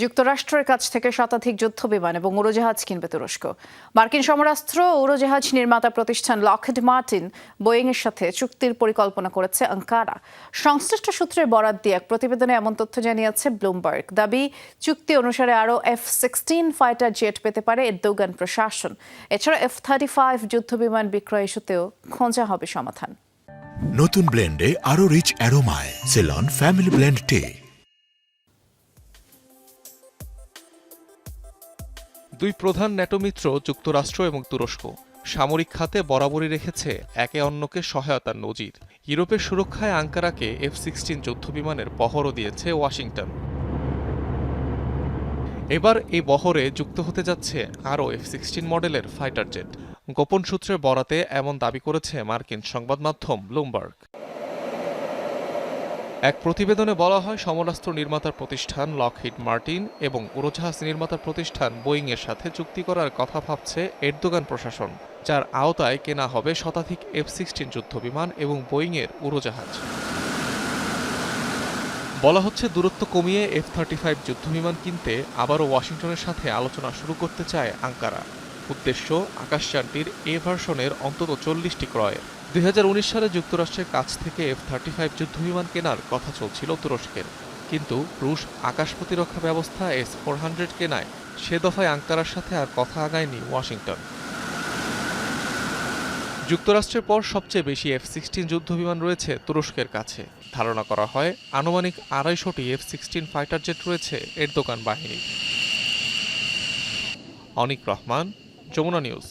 যুক্তরাষ্ট্রের কাছ থেকে শতাধিক যুদ্ধ বিমান এবং উড়োজাহাজ কিনবে তুরস্ক। মার্কিন সমরাস্ত্র উড়োজাহাজ নির্মাতা প্রতিষ্ঠান লকহেড মার্টিন বোয়িং এর সাথে চুক্তির পরিকল্পনা করেছে আঙ্কারা। সংশ্লিষ্ট সূত্রের বরাত দিয়ে এক প্রতিবেদনে এমন তথ্য জানিয়েছে ব্লুমবার্গ। দাবি, চুক্তি অনুসারে আরও এফ সিক্সটিন ফাইটার জেট পেতে পারে এরদোগান প্রশাসন। এছাড়া এফ থার্টি ফাইভ যুদ্ধ বিমান বিক্রয় ইস্যুতেও খোঁজা হবে সমাধান। নতুন ব্লেন্ডে আরও রিচ অ্যারোমায়, সেলন, ফ্যামিলি ব্লেন্ড টে। দুই প্রধান ন্যাটো মিত্র যুক্তরাষ্ট্র এবং তুরস্ক। সামরিক খাতে বরাবরই রেখেছে একে অন্যকে সহায়তার নজির। ইউরোপের সুরক্ষায় আঙ্কারাকে এফ সিক্সটিন যুদ্ধবিমানের বহরও দিয়েছে ওয়াশিংটন। এবার এই বহরে যুক্ত হতে যাচ্ছে আরও এফ সিক্সটিন মডেলের ফাইটার জেট। গোপন সূত্রে বরাতে এমন দাবি করেছে মার্কিন সংবাদ মাধ্যম ব্লুমবার্গ। এক প্রতিবেদনে বলা হয়, সমরাস্ত্র নির্মাতার প্রতিষ্ঠান লকহিড মার্টিন এবং উড়োজাহাজ নির্মাতার প্রতিষ্ঠান বোয়িং এর সাথে চুক্তি করার কথা ভাবছে এরদোগান প্রশাসন, যার আওতায় কেনা হবে শতাধিক এফ সিক্সটিন যুদ্ধবিমান এবং বোয়িং এর উড়োজাহাজ। বলা হচ্ছে, দূরত্ব কমিয়ে এফ থার্টি ফাইভ যুদ্ধবিমান কিনতে আবারও ওয়াশিংটনের সাথে আলোচনা শুরু করতে চায় আঙ্কারা। উদ্দেশ্য, আকাশযানটির এ ভার্সনের অন্তত চল্লিশটি ক্রয়ের। দুই হাজার উনিশ সালে যুক্তরাষ্ট্রের কাছ থেকে এফ থার্টি ফাইভ যুদ্ধবিমান কেনার কথা চলছিল তুরস্কের। কিন্তু রুশ আকাশ প্রতিরক্ষা ব্যবস্থা এস ফোর হান্ড্রেড কেনায় সে দফায় আঙ্কারার সাথে আর কথা আগায়নি ওয়াশিংটন। যুক্তরাষ্ট্রের পর সবচেয়ে বেশি এফ সিক্সটিন যুদ্ধবিমান রয়েছে তুরস্কের কাছে। ধারণা করা হয় আনুমানিক আড়াইশোটি এফ সিক্সটিন ফাইটার জেট রয়েছে এর দোকান বাহিনীর। অনিক রহমান, যমুনা নিউজ।